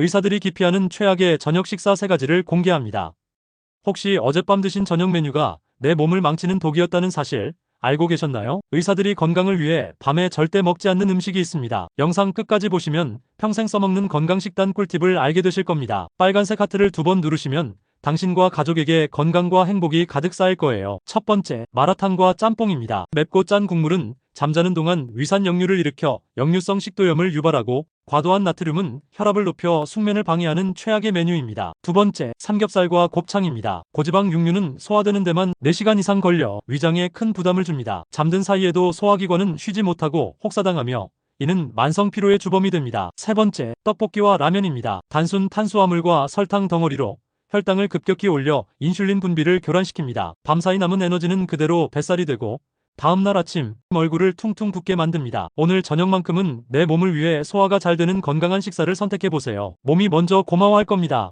의사들이 기피하는 최악의 저녁 식사 세 가지를 공개합니다. 혹시 어젯밤 드신 저녁 메뉴가 내 몸을 망치는 독이었다는 사실 알고 계셨나요? 의사들이 건강을 위해 밤에 절대 먹지 않는 음식이 있습니다. 영상 끝까지 보시면 평생 써먹는 건강식단 꿀팁을 알게 되실 겁니다. 빨간색 하트를 두 번 누르시면 당신과 가족에게 건강과 행복이 가득 쌓일 거예요. 첫 번째, 마라탕과 짬뽕입니다. 맵고 짠 국물은 잠자는 동안 위산 역류를 일으켜 역류성 식도염을 유발하고 과도한 나트륨은 혈압을 높여 숙면을 방해하는 최악의 메뉴입니다. 두 번째, 삼겹살과 곱창입니다. 고지방 육류는 소화되는 데만 4시간 이상 걸려 위장에 큰 부담을 줍니다. 잠든 사이에도 소화기관은 쉬지 못하고 혹사당하며 이는 만성 피로의 주범이 됩니다. 세 번째, 떡볶이와 라면입니다. 단순 탄수화물과 설탕 덩어리로 혈당을 급격히 올려 인슐린 분비를 교란시킵니다. 밤사이 남은 에너지는 그대로 뱃살이 되고 다음날 아침 얼굴을 퉁퉁 붓게 만듭니다. 오늘 저녁만큼은 내 몸을 위해 소화가 잘 되는 건강한 식사를 선택해 보세요. 몸이 먼저 고마워할 겁니다.